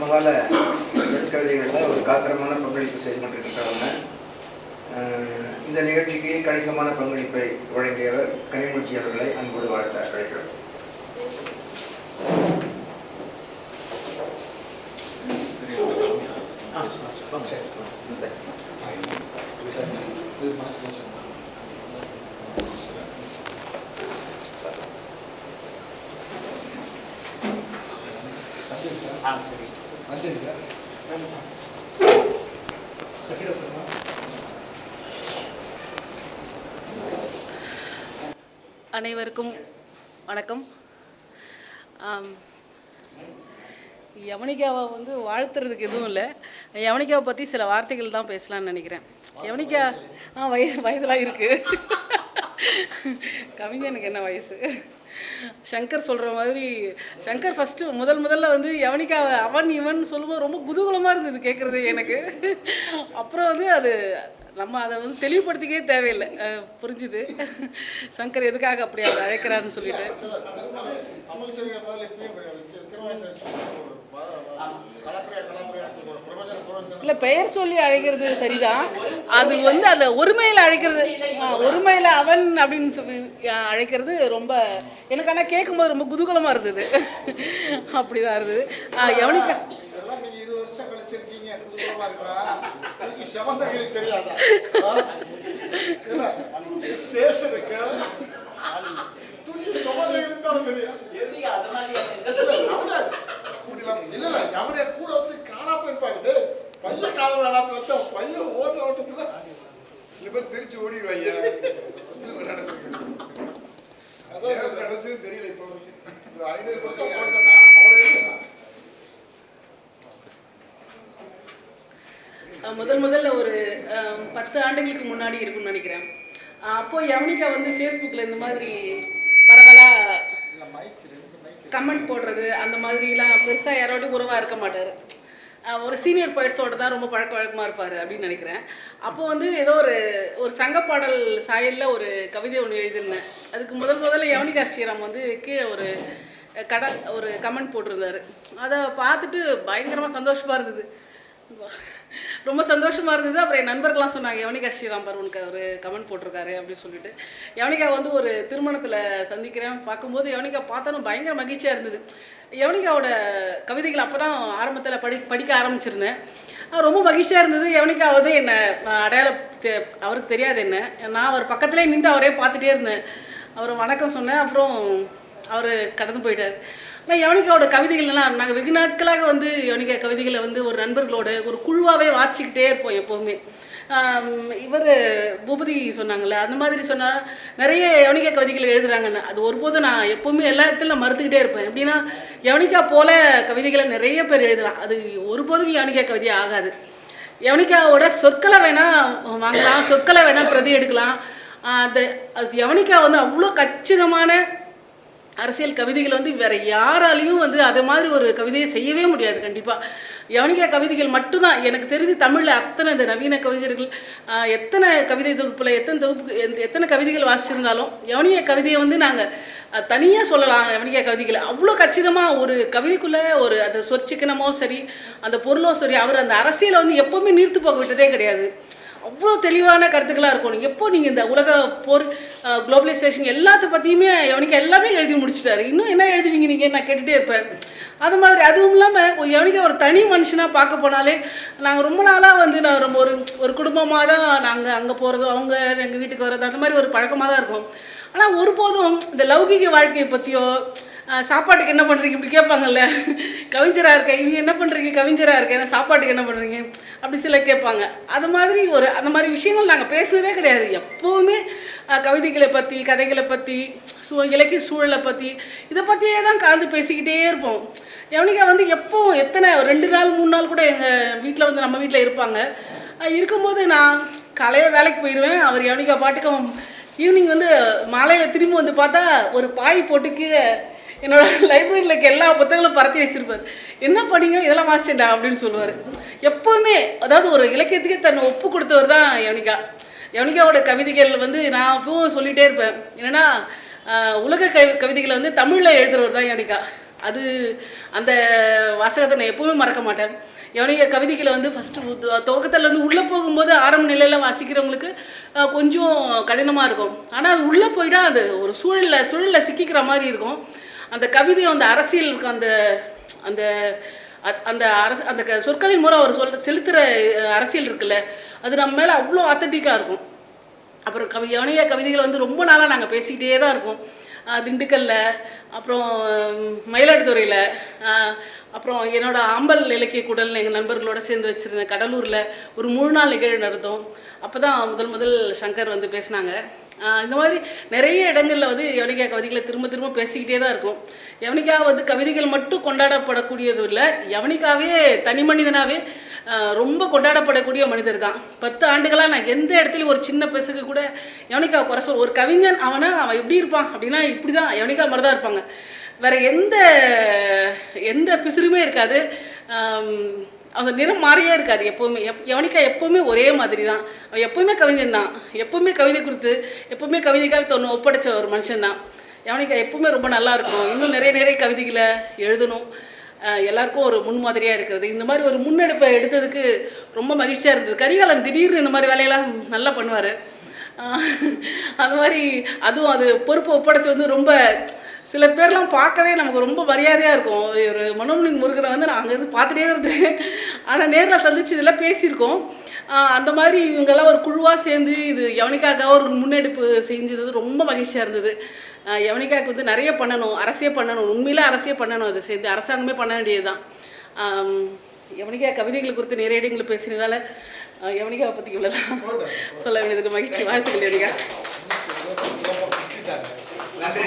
சமகால கவிதைகளில் ஒரு காத்திரமான பங்களிப்பு செய்து கொண்டிருக்கிறவங்க இந்த நிகழ்ச்சிக்கு கணிசமான பங்களிப்பை வழங்கியவர் கனிமூர்த்தி அவர்களை அன்போடு வாழ்த்த அழைக்கிறோம். அனைவருக்கும் வணக்கம். யவனிகாவை வந்து வாழ்த்துறதுக்கு எதுவும் இல்லை. யவனிகாவை பற்றி சில வார்த்தைகள் தான் பேசலாம்னு நினைக்கிறேன். யவனிகா ஆ வயது வயதெலாம் இருக்குது கவிஞனுக்கு என்ன வயசு? சங்கர் சொல்கிற மாதிரி சங்கர் ஃபஸ்ட்டு முதல் முதல்ல வந்து எவனிக்கா அவன் இவன் சொல்லும்போது ரொம்ப குதூகலமாக இருந்தது கேட்குறது எனக்கு. அப்புறம் வந்து அது நம்ம அதை வந்து தெளிவுபடுத்திக்கவே தேவையில்லை. புரிஞ்சுது. சங்கர் எதுக்காக அப்படி அவர் அழைக்கிறாருன்னு சொல்லிட்டு. இல்லை பெயர் சொல்லி அழைக்கிறது சரிதான். அது வந்து அந்த ஒருமையில் அழைக்கிறது ஒருமையில் அவன் அப்படின்னு சொல்லி அழைக்கிறது ரொம்ப எனக்கு ஆனால் கேட்கும்போது ரொம்ப குதூகலமாக இருந்தது. அப்படிதான் இருந்தது. ஆ, எவனிக்கா இதெல்லாம் பேர் தெரிச்சு ஓடிடுவாங்க நடந்தது தெரியல இப்போ. ஐநூறு பக்கம் முதல் முதல்ல ஒரு அஹ், பத்து ஆண்டுகளுக்கு முன்னாடி இருக்கும்னு நினைக்கிறேன். அப்போ யவனிகா வந்து ஃபேஸ்புக்கில் இந்த மாதிரி மைக் கமெண்ட் போடுறது அந்த மாதிரிலாம் பெருசாக யாரோடய உறவாக இருக்க மாட்டார். ஒரு சீனியர் பாய்ட்ஸோட தான் ரொம்ப பழக்க வழக்கமாக இருப்பார் அப்படின்னு நினைக்கிறேன். அப்போ வந்து ஏதோ ஒரு ஒரு சங்கப்பாடல் சாயலில் ஒரு கவிதை ஒன்று எழுதியிருந்தேன். அதுக்கு முதல் முதல்ல யவனிகா ஸ்ரீராம் வந்து கீழே ஒரு கட ஒரு கமெண்ட் போட்டிருந்தாரு. அதை பார்த்துட்டு பயங்கரமாக சந்தோஷமாக இருந்தது. ரொம்ப சந்தோஷமாக இருந்தது. அப்புறம் என் நண்பர்கள்லாம் சொன்னாங்க யவனிகா ஸ்ரீராம் உனக்கு ஒரு கமெண்ட் போட்டிருக்காரு அப்படின்னு சொல்லிட்டு. யவனிகா வந்து ஒரு திருமணத்தில் சந்திக்கிறேன் பார்க்கும்போது யவனிகா பார்த்தாலும் பயங்கர மகிழ்ச்சியாக இருந்தது. யவனிகாவோட கவிதைகள் அப்போ தான் ஆரம்பத்தில் படி படிக்க ஆரம்பிச்சிருந்தேன். ரொம்ப மகிழ்ச்சியாக இருந்தது. யவனிகா வந்து என்னை அடையாள தெ- அவருக்கு தெரியாது என்ன. நான் அவர் பக்கத்துலேயே நின்று அவரே பார்த்துட்டே இருந்தேன். அவர் வணக்கம் சொன்னேன். அப்புறம் அவர் கடந்து போயிட்டார். ஆனால் யோனிகாவோட கவிதைகள்லாம் நாங்கள் வெகு நாட்களாக வந்து யோனிகா கவிதைகளை வந்து ஒரு நண்பர்களோட ஒரு குழுவாகவே வாசிச்சுக்கிட்டே இருப்போம் எப்போவுமே. இவர் பூபதி சொன்னாங்கள்ல அந்த மாதிரி சொன்னால் நிறைய யவனிகா கவிதைகள் எழுதுறாங்கன்னு. அது ஒருபோதும் நான் எப்போவுமே எல்லா இடத்துல நான் மறுத்துக்கிட்டே இருப்பேன். எப்படின்னா யவனிகா போல கவிதைகளை நிறைய பேர் எழுதலாம். அது ஒருபோதும் யவனிகா கவிதை ஆகாது. யவனிகாவோட சொற்களை வேணால் வாங்கலாம் சொற்களை வேணால் பிரதி எடுக்கலாம். அந்த அது யவனிகா வந்து அவ்வளோ கச்சிதமான அரசியல் கவிதைகள் வந்து வேற யாராலையும் வந்து அது மாதிரி ஒரு கவிதையை செய்யவே முடியாது கண்டிப்பாக யவனிகா கவிதைகள் மட்டும்தான். எனக்கு தெரிஞ்சு தமிழில் அத்தனை இந்த நவீன கவிஞர்கள் எத்தனை கவிதை தொகுப்பில் எத்தனை தொகுப்பு எந்த- எத்தனை கவிதைகள் வாசிச்சிருந்தாலும் யவனிகா கவிதையை வந்து நாங்கள் தனியாக சொல்லலாம் யவனிகா கவிதைகளை. அவ்வளோ கச்சிதமாக ஒரு கவிதைக்குள்ளே ஒரு அந்த சொற்சிக்கனமோ சரி அந்த பொருளோ சரி அவர் அந்த அரசியலை வந்து எப்போவுமே நீர்த்து போக விட்டதே கிடையாது. அவ்வளோ தெளிவான கருத்துக்களாக இருக்கும். எப்போ நீங்கள் இந்த உலக போர் குளோபலைசேஷன் எல்லாத்த பற்றியுமே எவனிக்கு எல்லாமே எழுதி முடிச்சிட்டாரு. இன்னும் என்ன எழுதுவீங்க நீங்கள் நான் கேட்டுகிட்டே இருப்பேன். அது மாதிரி அதுவும் இல்லாமல் எவனிக்கு ஒரு தனி மனுஷனாக பார்க்க போனாலே நாங்கள் ரொம்ப நாளாக வந்து நான் ரொம்ப ஒரு ஒரு குடும்பமாக தான் நாங்கள் அங்கே போகிறதோ அவங்க எங்கள் வீட்டுக்கு வர்றது அந்த மாதிரி ஒரு பழக்கமாக தான் இருக்கும். ஆனால் ஒருபோதும் இந்த லௌகிக வாழ்க்கையை பற்றியோ சாப்பாட்டுக்கு என்ன பண்ணுறீங்க இப்படி கேட்பாங்கல்ல. கவிஞராக இருக்க இவங்க என்ன பண்ணுறீங்க கவிஞராக இருக்கேன். சாப்பாட்டுக்கு என்ன பண்ணுறீங்க அப்படி சில கேட்பாங்க. அது மாதிரி ஒரு அந்த மாதிரி விஷயங்கள் நாங்கள் பேசுனதே கிடையாது. எப்போவுமே கவிதைகளை பற்றி கதைகளை பற்றி சூ இலக்கிய சூழலை பற்றி இதை பற்றியே தான் கலந்து பேசிக்கிட்டே இருப்போம். எவனிக்கா வந்து எப்போவும் எத்தனை ரெண்டு நாள் மூணு நாள் கூட எங்கள் வீட்டில் வந்து நம்ம வீட்டில் இருப்பாங்க. இருக்கும்போது நான் காலையில் வேலைக்கு போயிடுவேன் அவர் எவனிக்கா பாட்டுக்கு ஈவினிங் வந்து மாலையில் திரும்பி வந்து பார்த்தா ஒரு பாய் போட்டு கீழே என்னோட லைப்ரரியில் இருக்க எல்லா புத்தகங்களும் பரத்தி வச்சுருப்பார். என்ன பண்ணீங்க? இதெல்லாம் வாசிச்சேன்டா அப்படின்னு சொல்லுவார். எப்போவுமே அதாவது ஒரு இலக்கியத்துக்கே தன்னை ஒப்பு கொடுத்தவர் தான் யவனிகா. யவனிகாவோட கவிதைகள் வந்து நான் அப்பவும் சொல்லிகிட்டே இருப்பேன். என்னென்னா உலக கவி கவிதைகளை வந்து தமிழில் எழுதுறவர் தான் யவனிகா. அது அந்த வாசகத்தை நான் எப்போவுமே மறக்க மாட்டேன். எவனிக கவிதைகளை வந்து ஃபஸ்ட்டு துவக்கத்தில் வந்து உள்ளே போகும்போது ஆரம்ப நிலையில் வாசிக்கிறவங்களுக்கு கொஞ்சம் கடினமாக இருக்கும். ஆனால் அது உள்ளே போயிட்டால் அது ஒரு சூழலில் சூழலில் சிக்கிக்கிற மாதிரி இருக்கும். அந்த கவிதையை அந்த அரசியல் அந்த அந்த அ- அந்த அரசு அந்த க- சொற்களின் மூலம் அவர் சொல் செலுத்துகிற அரசியல் இருக்குல்ல அது நம்ம மேலே அவ்வளோ ஆத்தட்டிக்காக இருக்கும். அப்புறம் கவி எவனைய கவிதைகள் வந்து ரொம்ப நாளாக நாங்கள் பேசிக்கிட்டே தான் இருக்கோம். திண்டுக்கல்ல அப்புறம் மயிலாடுதுறையில் அப்புறம் என்னோட ஆம்பல் இலக்கிய குடல் எங்கள் நண்பர்களோட சேர்ந்து வச்சுருந்தேன் கடலூரில் ஒரு மூணு நாள் நிகழ்வு நடந்தோம். அப்போ தான் முதல் முதல் சங்கர் வந்து பேசினாங்க. இந்த மாதிரி நிறைய இடங்களில் வந்து யவனிகா கவிதைகளை திரும்ப திரும்ப பேசிக்கிட்டே தான் இருக்கும். யவனிகா வந்து கவிதைகள் மட்டும் கொண்டாடப்படக்கூடியது இல்லை யவனிகாவே தனி மனிதனாகவே ரொம்ப கொண்டாடப்படக்கூடிய மனிதர் தான் பத்து ஆண்டுகளாக நான் எந்த இடத்துலையும் ஒரு சின்ன பெசுக்கு கூட யவனிகா குறை சொல் ஒரு கவிஞன் அவனை அவன் எப்படி இருப்பான் அப்படின்னா இப்படி தான் யவனிகா மாதிரி தான் இருப்பாங்க. வேற எந்த எந்த பிசுறுமே இருக்காது. அந்த நிறம் மாறியே இருக்காது. எப்போவுமே எப் யவனிகா எப்போவுமே ஒரே மாதிரி தான் அவன் எப்போவுமே கவிஞன் தான் எப்போவுமே கவிதை கொடுத்து எப்போவுமே கவிதைக்காக தன்னை ஒப்படைச்ச ஒரு மனுஷன் தான் யவனிகா எப்போவுமே ரொம்ப நல்லா இருக்கும். இன்னும் நிறைய நிறைய கவிதைகளை எழுதணும். எல்லாருக்கும் ஒரு முன்மாதிரியாக இருக்கிறது. இந்த மாதிரி ஒரு முன்னெடுப்பை எடுத்ததுக்கு ரொம்ப மகிழ்ச்சியாக இருந்தது. கரிகாலன் திடீர்னு இந்த மாதிரி வேலையெல்லாம் நல்லா பண்ணுவார். அது மாதிரி அதுவும் அது பொறுப்பு ஒப்படைச்சி வந்து ரொம்ப சில பேர்லாம் பார்க்கவே நமக்கு ரொம்ப மரியாதையாக இருக்கும். ஒரு மனோமணி முருகனை வந்து நான் அங்கேருந்து பார்த்துட்டே இருந்தேன். ஆனால் நேரில் சந்திச்சு இதெல்லாம் பேசியிருக்கோம் அந்த மாதிரி இவங்கெல்லாம் ஒரு குழுவாக சேர்ந்து இது யவனிக்காக ஒரு முன்னெடுப்பு செஞ்சது ரொம்ப மகிழ்ச்சியாக இருந்தது. ஆஹ் யவனிகாவுக்கு வந்து நிறைய பண்ணணும் அரசியே பண்ணணும் உண்மையிலே அரசியே பண்ணணும் அது சேர்ந்து அரசாங்கமே பண்ண வேண்டியது தான் யவனிகா கவிதைகள் குறித்து நிறைய இடங்கள் பேசினதால ஆஹ் யவனிகாவை பற்றி இவ்வளோ சொல்ல வேண்டியதுக்கு மகிழ்ச்சி. வாழ்த்துக்கள் யவனிகா. நன்றி